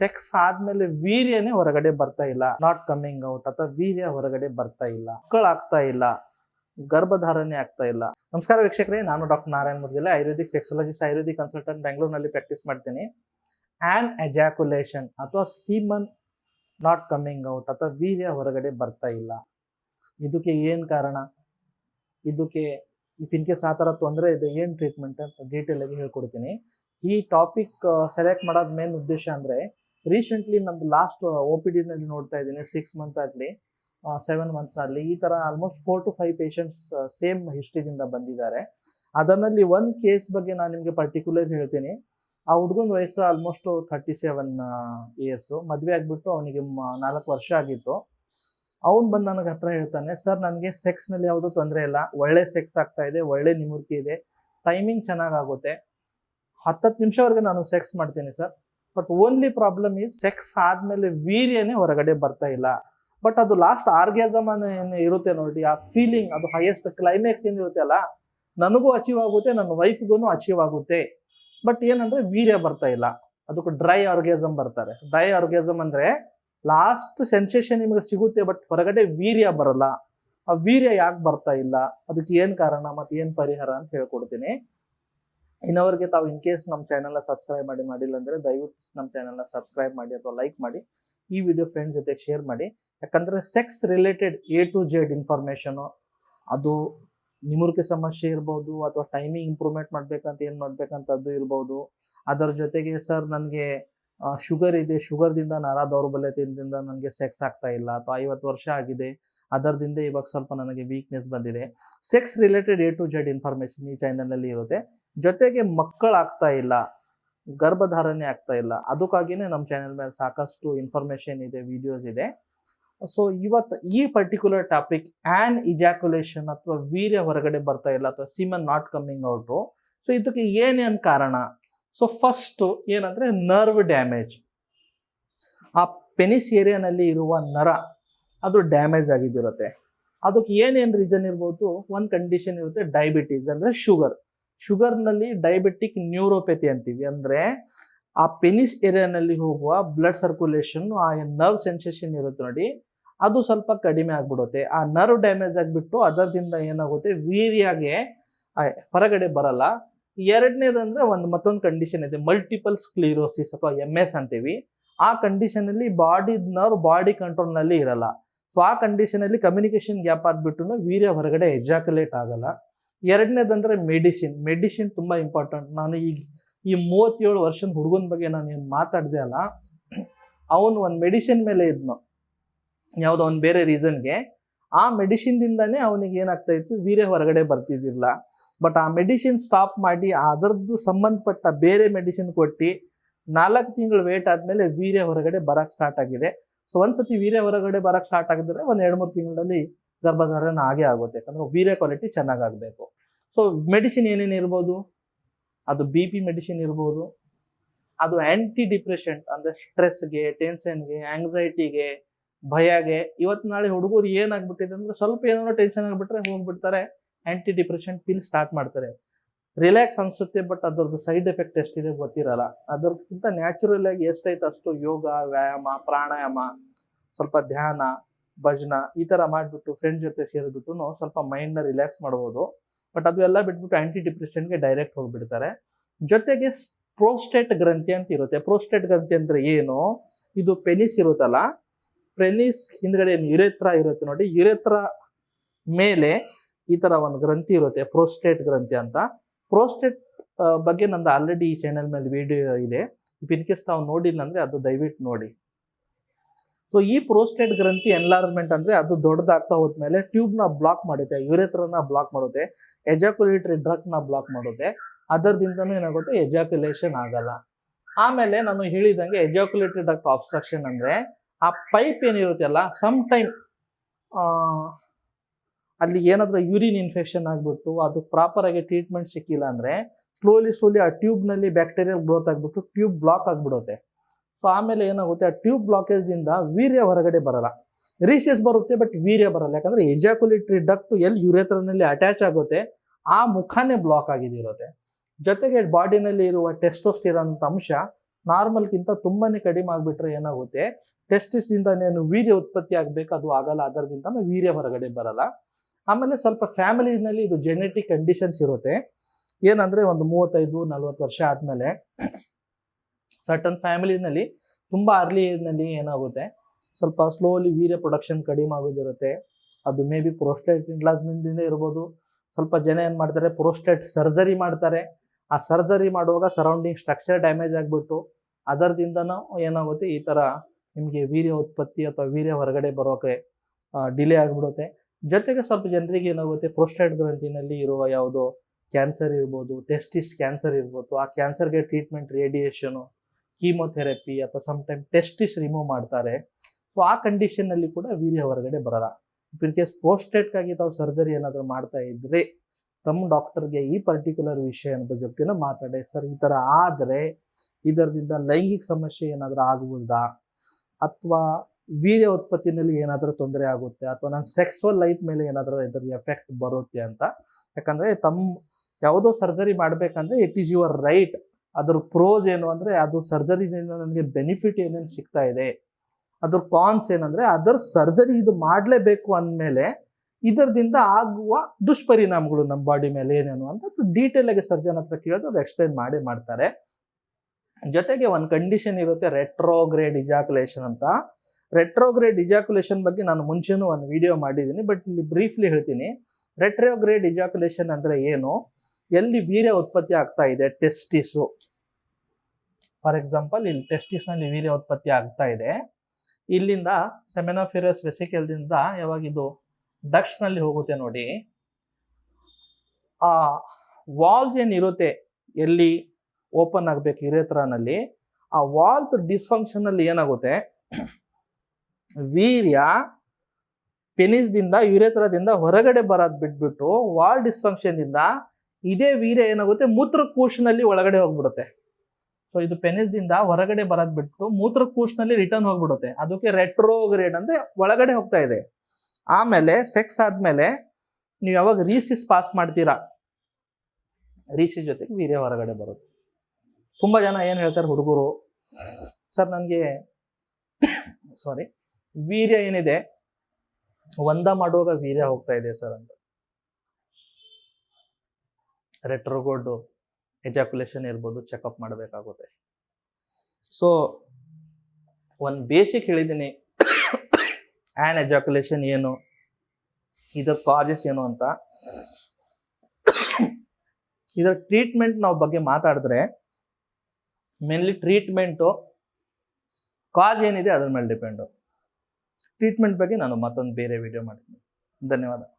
Sex ಆದ್ಮೇಲೆ ವೀರ್ಯನೇ ಹೊರಗಡೆ ಬರ್ತಾ ಇಲ್ಲ. ನಾಟ್ ಕಮಿಂಗ್ ಔಟ್ ಅಥವಾ ವೀರ್ಯ ಹೊರಗಡೆ ಬರ್ತಾ ಇಲ್ಲ. ಮಕ್ಕಳಾಗ್ತಾ ಇಲ್ಲ. ಗರ್ಭಧಾರಣೆ ಆಗ್ತಾ ಇಲ್ಲ. ನಮಸ್ಕಾರ ವೀಕ್ಷಕರೇ, ನಾನು doctor Narayana Mudgile, Ayurvedic sexologist Ayurvedic consultant ಬೆಂಗಳೂರಿನಲ್ಲಿ ಪ್ರಾಕ್ಟೀಸ್ ಮಾಡ್ತೀನಿ. ಆ್ಯಂಡ್ ಎಜಾಕುಲೇಷನ್ ಅಥವಾ ಸೀಮನ್ ನಾಟ್ ಕಮಿಂಗ್ ಔಟ್ ಅಥವಾ ವೀರ್ಯ ಹೊರಗಡೆ ಬರ್ತಾ ಇಲ್ಲ. ಇದಕ್ಕೆ ಏನು ಕಾರಣ? ಇದಕ್ಕೆ ಇನ್ ಕೇಸ್ ಆ ಥರ ತೊಂದರೆ ಇದೆ, ಏನು ಟ್ರೀಟ್ಮೆಂಟ್ ಅಂತ ಡೀಟೇಲ್ ಆಗಿ ಹೇಳ್ಕೊಡ್ತೀನಿ. ಈ ಟಾಪಿಕ್ ಸೆಲೆಕ್ಟ್ ಮಾಡೋದು ಮೇನ್ ಉದ್ದೇಶ ಅಂದರೆ ರೀಸೆಂಟ್ಲಿ ನಮ್ದು ಲಾಸ್ಟ್ ಒ ಪಿ ಡಿನಲ್ಲಿ ನೋಡ್ತಾ ಇದ್ದೀನಿ ಸಿಕ್ಸ್ ಮಂತ್ ಆಗಲಿ ಸೆವೆನ್ ಮಂತ್ಸ್ ಆಗಲಿ, ಈ ಥರ almost four to five patients same ಹಿಸ್ಟ್ರಿದಿಂದ ಬಂದಿದ್ದಾರೆ. ಅದರಲ್ಲಿ ಒಂದು ಕೇಸ್ ಬಗ್ಗೆ ನಾನು ನಿಮಗೆ ಪರ್ಟಿಕ್ಯುಲರ್ ಹೇಳ್ತೀನಿ. ಆ ಹುಡುಗನ ವಯಸ್ಸು ಆಲ್ಮೋಸ್ಟ್ ಥರ್ಟಿ ಸೆವೆನ್ ಇಯರ್ಸು ಮದುವೆ ಆಗಿಬಿಟ್ಟು ಅವನಿಗೆ ನಾಲ್ಕು ವರ್ಷ ಆಗಿತ್ತು. ಅವ್ನು ಬಂದು ನನಗೆ ಹತ್ರ ಹೇಳ್ತಾನೆ, ಸರ್, ನನಗೆ ಸೆಕ್ಸ್ನಲ್ಲಿ ಯಾವುದೂ ತೊಂದರೆ ಇಲ್ಲ. ಒಳ್ಳೆ ಸೆಕ್ಸ್ ಆಗ್ತಾ ಇದೆ, ಒಳ್ಳೆ ನಿಮುರ್ಕಿ ಇದೆ. ಟೈಮಿಂಗ್ ಚೆನ್ನಾಗಾಗುತ್ತೆ ಹತ್ತತ್ತು ನಿಮಿಷವರೆಗೆ ನಾನು ಸೆಕ್ಸ್ ಮಾಡ್ತೀನಿ, sir. But only problem is sex ಆದಮೇಲೆ ವೀರ್ಯನೇ ಹೊರಗಡೆ ಬರ್ತಾ ಇಲ್ಲ. ಬಟ್ ಅದು ಲಾಸ್ಟ್ ಆರ್ಗ್ಯಾಸಮ್ ಏನು ಇರುತ್ತೆ ನೋಡಿ, ಆ ಫೀಲಿಂಗ್ ಅದು ಹೈಯೆಸ್ಟ್ ಕ್ಲೈಮ್ಯಾಕ್ಸ್ ಏನಿರುತ್ತೆ ಅಲ್ಲ, ನನಗೂ ಅಚೀವ್ ಆಗುತ್ತೆ, ನನ್ನ ವೈಫ್ಗೂ ಅಚೀವ್ ಆಗುತ್ತೆ. ಬಟ್ ಏನಂದ್ರೆ ವೀರ್ಯ ಬರ್ತಾ ಇಲ್ಲ. ಅದಕ್ಕೆ ಡ್ರೈ ಆರ್ಗ್ಯಾಸಮ್ ಬರ್ತಾರೆ. ಡ್ರೈ ಆರ್ಗ್ಯಾಸಮ್ ಅಂದ್ರೆ ಲಾಸ್ಟ್ ಸೆನ್ಸೇಷನ್ ನಿಮಗೆ ಸಿಗುತ್ತೆ ಬಟ್ ಹೊರಗಡೆ ವೀರ್ಯ ಬರಲ್ಲ. ಆ ವೀರ್ಯ ಯಾಕೆ ಬರ್ತಾ ಇಲ್ಲ? ಅದಕ್ಕೆ ಏನು ಕಾರಣ ಮತ್ತೆ ಏನು ಪರಿಹಾರ ಅಂತ ಹೇಳ್ಕೊಡ್ತೀನಿ. ಇನ್ನವರಿಗೆ ತಾವು ಇನ್ ಕೇಸ್ ನಮ್ಮ ಚಾನೆಲ್ನ ಸಬ್ಸ್ಕ್ರೈಬ್ ಮಾಡಿ, ಮಾಡಿಲ್ಲ ಅಂದರೆ ದಯವಿಟ್ಟು ನಮ್ಮ ಚಾನೆಲ್ನ ಸಬ್ಸ್ಕ್ರೈಬ್ ಮಾಡಿ ಅಥವಾ ಲೈಕ್ ಮಾಡಿ, ಈ ವಿಡಿಯೋ ಫ್ರೆಂಡ್ ಜೊತೆ ಶೇರ್ ಮಾಡಿ. ಯಾಕಂದರೆ sex related A to Z information ಅದು ನಿಮ್ಮೂರಿಗೆ ಸಮಸ್ಯೆ ಇರ್ಬೋದು, ಅಥವಾ ಟೈಮಿಂಗ್ ಇಂಪ್ರೂವ್ಮೆಂಟ್ ಮಾಡಬೇಕಂತ, ಏನು ಮಾಡಬೇಕಂತದ್ದು ಇರ್ಬೋದು. ಅದರ ಜೊತೆಗೆ ಸರ್ ನನಗೆ ಶುಗರ್ ಇದೆ ಶುಗರ್ದಿಂದ ನರ ದೌರ್ಬಲ್ಯತೆಯಿಂದ ನನಗೆ ಸೆಕ್ಸ್ ಆಗ್ತಾ ಇಲ್ಲ, ಅಥವಾ ಐವತ್ತು ವರ್ಷ ಆಗಿದೆ. ಅದರದಿಂದ ಇವಾಗ ಸ್ವಲ್ಪ ನನಗೆ ವೀಕ್ನೆಸ್ ಬಂದಿದೆ. Sex related A to Z information ಈ ಚಾನಲಲ್ಲಿ ಇರುತ್ತೆ. ಜೊತೆಗೆ ಮಕ್ಕಳಾಗ್ತಾ ಇಲ್ಲ, ಗರ್ಭಧಾರಣೆ ಆಗ್ತಾ ಇಲ್ಲ. ಅದಕ್ಕಾಗಿನೇ ನಮ್ಮ ಚಾನೆಲ್ ಮೇಲೆ ಸಾಕಷ್ಟು ಇನ್ಫಾರ್ಮೇಶನ್ ಇದೆ ವಿಡಿಯೋಸ್ ಇದೆ. ಸೊ ಇವತ್ತು ಈ ಪರ್ಟಿಕ್ಯುಲರ್ ಟಾಪಿಕ್ ಆ್ಯನ್ ಇಜಾಕ್ಯುಲೇಷನ್ ಅಥವಾ ವೀರ್ಯ ಹೊರಗಡೆ ಬರ್ತಾ ಇಲ್ಲ ಅಥವಾ semen not coming out so ಇದಕ್ಕೆ ಏನೇನು ಕಾರಣ? ಸೊ ಫಸ್ಟು ಏನಂದರೆ ನರ್ವ್ ಡ್ಯಾಮೇಜ್ ಆ ಪೆನಿಸ್ ಏರಿಯಾನಲ್ಲಿ ಇರುವ ನರ, ಅದು ಡ್ಯಾಮೇಜ್ ಆಗಿದ್ದಿರುತ್ತೆ. ಅದಕ್ಕೆ ಏನೇನು ರೀಸನ್ ಇರ್ಬೋದು? ಒಂದು ಕಂಡೀಷನ್ ಇರುತ್ತೆ ಡಯಾಬಿಟೀಸ್ ಅಂದರೆ ಶುಗರ್ ಶುಗರ್ನಲ್ಲಿ ಡಯಾಬೆಟಿಕ್ ನ್ಯೂರೋಪೆಥಿ ಅಂತೀವಿ. ಅಂದರೆ ಆ ಪೆನಿಸ್ ಏರಿಯಾನಲ್ಲಿ ಹೋಗುವ ಬ್ಲಡ್ ಸರ್ಕ್ಯುಲೇಷನ್ ಆ ನರ್ವ್ ಸೆನ್ಸೇಷನ್ ಇರುತ್ತೆ ನೋಡಿ, ಅದು ಸ್ವಲ್ಪ ಕಡಿಮೆ ಆಗ್ಬಿಡುತ್ತೆ. ಆ ನರ್ವ್ ಡ್ಯಾಮೇಜ್ ಆಗಿಬಿಟ್ಟು ಅದರದಿಂದ ಏನಾಗುತ್ತೆ? ವೀರ್ಯಾಗೆ ಹೊರಗಡೆ ಬರಲ್ಲ. ಎರಡನೇದಂದ್ರೆ ಒಂದು ಮತ್ತೊಂದು ಕಂಡೀಷನ್ ಇದೆ ಮಲ್ಟಿಪಲ್ ಸ್ಕ್ಲೀರೋಸಿಸ್ ಅಥವಾ ಎಂ ಎಸ್ ಅಂತೀವಿ. ಆ ಕಂಡೀಷನ್ ಅಲ್ಲಿ ಬಾಡಿ ನರ್ವ್ ಬಾಡಿ ಕಂಟ್ರೋಲ್ನಲ್ಲಿ ಇರಲ್ಲ. ಸೊ ಆ ಕಂಡೀಷನ್ ಅಲ್ಲಿ ಕಮ್ಯುನಿಕೇಶನ್ ಗ್ಯಾಪ್ ಆಗ್ಬಿಟ್ಟು ವೀರ್ಯ ಹೊರಗಡೆ ಎಜಾಕ್ಯುಲೇಟ್ ಆಗಲ್ಲ. ಎರಡನೇದಂದ್ರೆ ಮೆಡಿಸಿನ್ ಮೆಡಿಸಿನ್ ತುಂಬಾ ಇಂಪಾರ್ಟೆಂಟ್ ನಾನು ಈಗ ಈ ಮೂವತ್ತೇಳು ವರ್ಷದ ಹುಡುಗನ ಬಗ್ಗೆ ನಾನು ಏನು ಮಾತಾಡಿದೆ ಅಲ್ಲ, ಅವನು ಒಂದು ಮೆಡಿಸಿನ್ ಮೇಲೆ ಇದ್ನು. ಯಾವುದೋ ಒಂದು ಬೇರೆ ರೀಸನ್ಗೆ ಆ ಮೆಡಿಸಿನ್ದಿಂದನೇ ಅವನಿಗೆ ಏನಾಗ್ತಾ ಇತ್ತು? ವೀರ್ಯ ಹೊರಗಡೆ ಬರ್ತಿದ್ದಿಲ್ಲ. ಬಟ್ ಆ ಮೆಡಿಸಿನ್ ಸ್ಟಾಪ್ ಮಾಡಿ, ಅದರದ್ದು ಸಂಬಂಧಪಟ್ಟ ಬೇರೆ ಮೆಡಿಸಿನ್ ಕೊಟ್ಟು, ನಾಲ್ಕು ತಿಂಗಳು ವೇಟ್ ಆದಮೇಲೆ ವೀರ್ಯ ಹೊರಗಡೆ ಬರಕ್ಕೆ ಸ್ಟಾರ್ಟ್ ಆಗಿದೆ. ಸೊ ಒಂದ್ಸತಿ ವೀರ್ಯ ಹೊರಗಡೆ ಬರಕ್ಕೆ ಸ್ಟಾರ್ಟ್ ಆಗಿದ್ರೆ ಒಂದು ಎರಡು ಮೂರು ತಿಂಗಳಲ್ಲಿ ಗರ್ಭಧಾರಣೆ ಆಗೇ ಆಗುತ್ತೆ. ಯಾಕಂದ್ರೆ ವೀರ್ಯ ಕ್ವಾಲಿಟಿ ಚೆನ್ನಾಗಾಗಬೇಕು. ಸೊ ಮೆಡಿಸಿನ್ ಏನೇನು ಇರ್ಬೋದು? ಅದು ಬಿ ಪಿ ಮೆಡಿಸಿನ್ ಇರ್ಬೋದು. ಅದು ಆಂಟಿ ಡಿಪ್ರೆಷೆಂಟ್ ಅಂದರೆ ಸ್ಟ್ರೆಸ್ಗೆ ಟೆನ್ಷನ್ಗೆ ಆಂಗ್ಸೈಟಿಗೆ ಭಯಗೆ. ಇವತ್ತು ನಾಳೆ ಹುಡುಗರು ಏನಾಗ್ಬಿಟ್ಟಿದೆ ಅಂದ್ರೆ ಸ್ವಲ್ಪ ಏನಾದ್ರು ಟೆನ್ಷನ್ ಆಗಿಬಿಟ್ರೆ ಹೋಗ್ಬಿಡ್ತಾರೆ ಆಂಟಿ ಡಿಪ್ರೆಷನ್ ಪಿಲ್ ಸ್ಟಾರ್ಟ್ ಮಾಡ್ತಾರೆ. ರಿಲ್ಯಾಕ್ಸ್ ಅನ್ಸುತ್ತೆ ಬಟ್ ಅದ್ರದ್ದು ಸೈಡ್ ಎಫೆಕ್ಟ್ ಎಷ್ಟಿದೆ ಗೊತ್ತಿರಲ್ಲ. ಅದಕ್ಕಿಂತ ನ್ಯಾಚುರಲ್ ಆಗಿ ಎಷ್ಟೈತೆ ಅಷ್ಟು ಯೋಗ, ವ್ಯಾಯಾಮ, ಪ್ರಾಣಾಯಾಮ, ಸ್ವಲ್ಪ ಧ್ಯಾನ ಭಜನ ಈ ತರ ಮಾಡಿಬಿಟ್ಟು ಫ್ರೆಂಡ್ ಜೊತೆ ಸೇರಿಬಿಟ್ಟು ಸ್ವಲ್ಪ ಮೈಂಡ್ನ ರಿಲ್ಯಾಕ್ಸ್ ಮಾಡಬಹುದು ಬಟ್ ಅದು ಎಲ್ಲ ಬಿಟ್ಬಿಟ್ಟು ಆಂಟಿ ಡಿಪ್ರೆಷನ್ಗೆ ಡೈರೆಕ್ಟ್ ಹೋಗ್ಬಿಡ್ತಾರೆ. ಜೊತೆಗೆ ಪ್ರೋಸ್ಟೇಟ್ ಗ್ರಂಥಿ ಅಂತ ಇರುತ್ತೆ. ಪ್ರೋಸ್ಟೇಟ್ ಗ್ರಂಥಿ ಅಂದ್ರೆ ಏನು? ಇದು ಪೆನಿಸ್ ಇರುತ್ತಲ್ಲ? ಪೆನಿಸ್ ಹಿಂದ್ಗಡೆ ಏನು ಯುರೇತ್ರ ಇರುತ್ತೆ ನೋಡಿ. ಯುರೇತ್ರ ಮೇಲೆ ಈ ತರ ಒಂದು ಗ್ರಂಥಿ ಇರುತ್ತೆ ಪ್ರೋಸ್ಟೇಟ್ ಗ್ರಂಥಿ ಅಂತ. ಪ್ರೋಸ್ಟೇಟ್ ಬಗ್ಗೆ ನಂದು ಆಲ್ರೆಡಿ ಈ ಚಾನೆಲ್ ಮೇಲೆ ವಿಡಿಯೋ ಇದೆ. ಇಫ್ ಇನ್ ಕೇಸ್ ತಾವು ನೋಡಿಲ್ಲ ಅಂದ್ರೆ ಅದು ದಯವಿಟ್ಟು ನೋಡಿ. ಸೊ ಈ ಪ್ರೋಸ್ಟೇಟ್ ಗ್ರಂಥಿ ಎನ್ಲಾರ್ಜ್ಮೆಂಟ್ ಅಂದ್ರೆ ಅದು ದೊಡ್ಡದಾಗ್ತಾ ಹೋದ್ಮೇಲೆ ಟ್ಯೂಬ್ನ ಬ್ಲಾಕ್ ಮಾಡುತ್ತೆ ಯುರೇತ್ರನ ಬ್ಲಾಕ್ ಮಾಡುತ್ತೆ ಎಜಾಕ್ಯುಲೇಟರಿ ಡ್ರಗ್ನ ಬ್ಲಾಕ್ ಮಾಡುತ್ತೆ. ಅದರದಿಂದನೂ ಏನಾಗುತ್ತೆ? ಎಜಾಕ್ಯುಲೇಷನ್ ಆಗಲ್ಲ. ಆಮೇಲೆ ನಾನು ಹೇಳಿದಂಗೆ ಎಜಾಕ್ಯುಲೇಟರಿ ಡಕ್ಟ್ ಆಬ್ಸ್ಟ್ರಕ್ಷನ್ ಅಂದ್ರೆ ಆ ಪೈಪ್ ಏನಿರುತ್ತಲ್ಲ ಸಮ್ ಟೈಮ್ ಅಲ್ಲಿ ಏನಾದ್ರೂ ಯೂರಿನ್ ಇನ್ಫೆಕ್ಷನ್ ಆಗಿಬಿಟ್ಟು ಅದು ಪ್ರಾಪರ್ ಆಗಿ ಟ್ರೀಟ್ಮೆಂಟ್ ಸಿಕ್ಕಿಲ್ಲ ಅಂದ್ರೆ ಸ್ಲೋಲಿ ಸ್ಲೋಲಿ ಆ ಟ್ಯೂಬ್ನಲ್ಲಿ ಬ್ಯಾಕ್ಟೀರಿಯಲ್ ಗ್ರೋತ್ ಆಗಿಬಿಟ್ಟು ಟ್ಯೂಬ್ ಬ್ಲಾಕ್ ಆಗ್ಬಿಡುತ್ತೆ. ಸೊ ಆಮೇಲೆ ಏನಾಗುತ್ತೆ? ಆ ಟ್ಯೂಬ್ ಬ್ಲಾಕೇಜ್ದಿಂದ ವೀರ್ಯ ಹೊರಗಡೆ ಬರಲ್ಲ. ರೀಸಿಯಸ್ ಬರುತ್ತೆ ಬಟ್ ವೀರ್ಯ ಬರಲ್ಲ. ಯಾಕಂದ್ರೆ ಎಜಾಕುಲೇಟರಿ ಡಕ್ಟ್ ಎಲ್ಲಿ ಯುರೇತ್ರನಲ್ಲಿ ಅಟ್ಯಾಚ್ ಆಗುತ್ತೆ, ಆ ಮುಖಾನೇ ಬ್ಲಾಕ್ ಆಗಿದಿರುತ್ತೆ. ಜೊತೆಗೆ ಬಾಡಿನಲ್ಲಿ ಇರುವ ಟೆಸ್ಟೋಸ್ಟಿರನ್ ಅಂತ ಅಂಶ ನಾರ್ಮಲ್ಗಿಂತ ತುಂಬಾನೇ ಕಡಿಮೆ ಆಗಿಬಿಟ್ರೆ ಏನಾಗುತ್ತೆ? ಟೆಸ್ಟಿಸ್ ದಿಂದ ಏನು ವೀರ್ಯ ಉತ್ಪತ್ತಿ ಆಗಬೇಕು, ಅದು ಆಗಲ್ಲ ಅದರದಿಂದ ವೀರ್ಯ ಹೊರಗಡೆ ಬರಲ್ಲ. ಆಮೇಲೆ ಸ್ವಲ್ಪ ಫ್ಯಾಮಿಲಿನಲ್ಲಿ ಇದು ಜೆನೆಟಿಕ್ ಕಂಡೀಷನ್ಸ್ ಇರುತ್ತೆ. ಏನಂದ್ರೆ ಒಂದು ಮೂವತ್ತೈದು, ನಲ್ವತ್ತು ವರ್ಷ ಆದ್ಮೇಲೆ ಸರ್ಟನ್ ಫ್ಯಾಮಿಲಿನಲ್ಲಿ ತುಂಬಾ ಅರ್ಲಿನಲ್ಲಿ ಏನಾಗುತ್ತೆ? ಸ್ವಲ್ಪ ಸ್ಲೋಲಿ ವೀರ್ಯ ಪ್ರೊಡಕ್ಷನ್ ಕಡಿಮೆ ಆಗೋದಿರುತ್ತೆ. ಅದು ಮೇ ಬಿ ಪ್ರೋಸ್ಟೇಟ್ ಇಂದ ಇರ್ಬೋದು. ಸ್ವಲ್ಪ ಜನ ಏನು ಮಾಡ್ತಾರೆ? ಪ್ರೋಸ್ಟೇಟ್ ಸರ್ಜರಿ ಮಾಡ್ತಾರೆ. ಆ ಸರ್ಜರಿ ಮಾಡುವಾಗ ಸರೌಂಡಿಂಗ್ ಸ್ಟ್ರಕ್ಚರ್ ಡ್ಯಾಮೇಜ್ ಆಗಿಬಿಟ್ಟು ಅದರದಿಂದನೂ ಏನಾಗುತ್ತೆ? ಈ ಥರ ನಿಮಗೆ ವೀರ್ಯ ಉತ್ಪತ್ತಿ ಅಥವಾ ವೀರ್ಯ ಹೊರಗಡೆ ಬರೋಕೆ ಡಿಲೇ ಆಗಿಬಿಡುತ್ತೆ. ಜೊತೆಗೆ ಸ್ವಲ್ಪ ಜನರಿಗೆ ಏನಾಗುತ್ತೆ? ಪ್ರೋಸ್ಟೇಟ್ ಗ್ರಂಥಿನಲ್ಲಿ ಇರುವ ಯಾವುದೋ? ಕ್ಯಾನ್ಸರ್ ಇರ್ಬೋದು ಟೆಸ್ಟಿಸ್ ಕ್ಯಾನ್ಸರ್ ಇರ್ಬೋದು. ಆ ಕ್ಯಾನ್ಸರ್ಗೆ ಟ್ರೀಟ್ಮೆಂಟ್ ರೇಡಿಯೇಷನು ಕೀಮೊಥೆರಪಿ ಅಥವಾ ಸಮ್ಟೈಮ್ ಟೆಸ್ಟಿಸ್ ರಿಮೂವ್ ಮಾಡ್ತಾರೆ. ಸೊ ಆ ಕಂಡೀಷನ್ನಲ್ಲಿ ಕೂಡ ವೀರ್ಯ ಹೊರಗಡೆ ಬರಲ್ಲ. ಇನ್ ಕೇಸ್ ಪೋಸ್ಟೇಟ್ಗಾಗಿ ತಾವು ಸರ್ಜರಿ ಏನಾದರೂ ಮಾಡ್ತಾ ಇದ್ರೆ, ತಮ್ಮ ಡಾಕ್ಟರ್ಗೆ ಈ ಪರ್ಟಿಕ್ಯುಲರ್ ವಿಷಯದ ಜೊತೆ ಮಾತಾಡಿ. ಸರ್, ಈ ಥರ ಆದರೆ ಇದರಿಂದ ಲೈಂಗಿಕ ಸಮಸ್ಯೆ ಏನಾದರೂ ಆಗುವುದಾ ಅಥವಾ ವೀರ್ಯ ಉತ್ಪತ್ತಿನಲ್ಲಿ ಏನಾದರೂ ತೊಂದರೆ ಆಗುತ್ತೆ? ಅಥವಾ ನನ್ನ ಸೆಕ್ಸುವಲ್ ಲೈಫ್ ಮೇಲೆ ಏನಾದರೂ ಇದರ ಎಫೆಕ್ಟ್ ಬರುತ್ತೆ ಅಂತ? ಯಾಕಂದರೆ ತಮ್ಮ ಯಾವುದೋ ಸರ್ಜರಿ ಮಾಡಬೇಕಂದ್ರೆ ಇಟ್ ಈಸ್ ಯುವರ್ ರೈಟ್ ಅದ್ರ ಪ್ರೋಸ್ ಏನು ಅಂದರೆ ಅದು ಸರ್ಜರಿದಿಂದ ನನಗೆ ಬೆನಿಫಿಟ್ ಏನೇನು ಸಿಗ್ತಾ ಇದೆ, ಅದ್ರ ಕಾನ್ಸ್ ಏನಂದ್ರೆ ಅದರ ಸರ್ಜರಿ ಇದು ಮಾಡಲೇಬೇಕು ಅಂದಮೇಲೆ ಇದರದಿಂದ ಆಗುವ ದುಷ್ಪರಿಣಾಮಗಳು ನಮ್ಮ ಬಾಡಿ ಮೇಲೆ ಏನೇನು ಅಂತ ಡೀಟೇಲ್ ಆಗಿ ಸರ್ಜನ್ ಹತ್ರ ಕೇಳಿದ್ರೆ ಅವ್ರು ಎಕ್ಸ್ಪ್ಲೈನ್ ಮಾಡಿ ಮಾಡ್ತಾರೆ. ಜೊತೆಗೆ ಒಂದು ಕಂಡೀಷನ್ ಇರುತ್ತೆ ರೆಟ್ರೋಗ್ರೇಡ್ ಇಜಾಕುಲೇಷನ್ ಅಂತ. ರೆಟ್ರೋಗ್ರೇಡ್ ಇಜಾಕುಲೇಷನ್ ಬಗ್ಗೆ ನಾನು ಮುಂಚೆನೂ ಒಂದು ವಿಡಿಯೋ ಮಾಡಿದ್ದೀನಿ ಬಟ್ ಇಲ್ಲಿ ಬ್ರೀಫ್ಲಿ ಹೇಳ್ತೀನಿ. ರೆಟ್ರೋಗ್ರೇಡ್ ಇಜಾಕುಲೇಷನ್ ಅಂದರೆ ಏನು? ಎಲ್ಲಿ ವೀರ್ಯ ಉತ್ಪತ್ತಿ ಆಗ್ತಾ ಇದೆ ಟೆಸ್ಟಿಸು ಫಾರ್ ಎಕ್ಸಾಂಪಲ್ ಇಲ್ಲಿ ಟೆಸ್ಟಿಸ್ನಲ್ಲಿ ವೀರ್ಯ ಉತ್ಪತ್ತಿ ಆಗ್ತಾ ಇದೆ. ಇಲ್ಲಿಂದ ಸೆಮೆನೋಫಿರಸ್ ವೆಸಿಕಲ್ದಿಂದ ಯಾವಾಗ ಇದು ಡಕ್ಸ್ನಲ್ಲಿ ಹೋಗುತ್ತೆ ನೋಡಿ. ಆ ವಾಲ್ಸ್ ಏನಿರುತ್ತೆ ಎಲ್ಲಿ ಓಪನ್ ಆಗ್ಬೇಕು? ನಲ್ಲಿ ಆ ವಾಲ್ತ್ ಡಿಸ್ಫಂಕ್ಷನ್ ಅಲ್ಲಿ ಏನಾಗುತ್ತೆ? ವೀರ್ಯ ಪೆನಿಸ್ದಿಂದ ಯುರೇತ್ರದಿಂದ ಹೊರಗಡೆ ಬರೋದು ಬಿಟ್ಬಿಟ್ಟು ವಾಲ್ ಡಿಸ್ಫಂಕ್ಷನ್ ದಿಂದ ಇದೇ ವೀರ್ಯ ಏನಾಗುತ್ತೆ? ಮೂತ್ರಕೋಶನಲ್ಲಿ ಒಳಗಡೆ ಹೋಗ್ಬಿಡುತ್ತೆ. ಸೊ ಇದು ಪೆನಿಸ್ದಿಂದ ಹೊರಗಡೆ ಬರೋದ್ ಬಿಟ್ಟು ಮೂತ್ರಕೋಶನಲ್ಲಿ ರಿಟರ್ನ್ ಹೋಗ್ಬಿಡುತ್ತೆ. ಅದಕ್ಕೆ ರೆಟ್ರೋಗ್ರೇಡ್ ಅಂದ್ರೆ ಒಳಗಡೆ ಹೋಗ್ತಾ ಇದೆ. ಆಮೇಲೆ ಸೆಕ್ಸ್ ಆದ್ಮೇಲೆ ನೀವು ಯಾವಾಗ ರೀಸಿಸ್ ಪಾಸ್ ಮಾಡ್ತೀರಾ? ರೀಸಿಸ್ ಜೊತೆಗೆ ವೀರ್ಯ ಹೊರಗಡೆ ಬರುತ್ತೆ. ತುಂಬಾ ಜನ ಏನ್ ಹೇಳ್ತಾರೆ ಹುಡುಗರು? ಸರ್ ನನಗೆ ಸಾರಿ ವೀರ್ಯ ಏನಿದೆ? ಒಂದ ಮಾಡುವಾಗ ವೀರ್ಯ ಹೋಗ್ತಾ ಇದೆ ಸರ್ ಅಂತ. ರೆಟ್ರೋಗೋಡ್ ಎಜಾಕುಲೇಷನ್ ಇರ್ಬೋದು ಚೆಕಪ್ ಮಾಡಬೇಕಾಗುತ್ತೆ. ಸೊ ಒಂದು ಬೇಸಿಕ್ ಹೇಳಿದ್ದೀನಿ ಆ್ಯನ್ ಎಜಾಕ್ಯುಲೇಷನ್ ಏನು, ಇದರ ಕಾಜಸ್ ಏನು ಅಂತ. ಇದರ ಟ್ರೀಟ್ಮೆಂಟ್ ನಾವು ಬಗ್ಗೆ ಮಾತಾಡಿದ್ರೆ ಮೇನ್ಲಿ ಟ್ರೀಟ್ಮೆಂಟು ಕಾಜ್ ಏನಿದೆ ಅದ್ರ ಮೇಲೆ ಡಿಪೆಂಡು ಟ್ರೀಟ್ಮೆಂಟ್ ಬಗ್ಗೆ ನಾನು ಮತ್ತೊಂದು ಬೇರೆ ವಿಡಿಯೋ ಮಾಡ್ತೀನಿ. ಧನ್ಯವಾದ.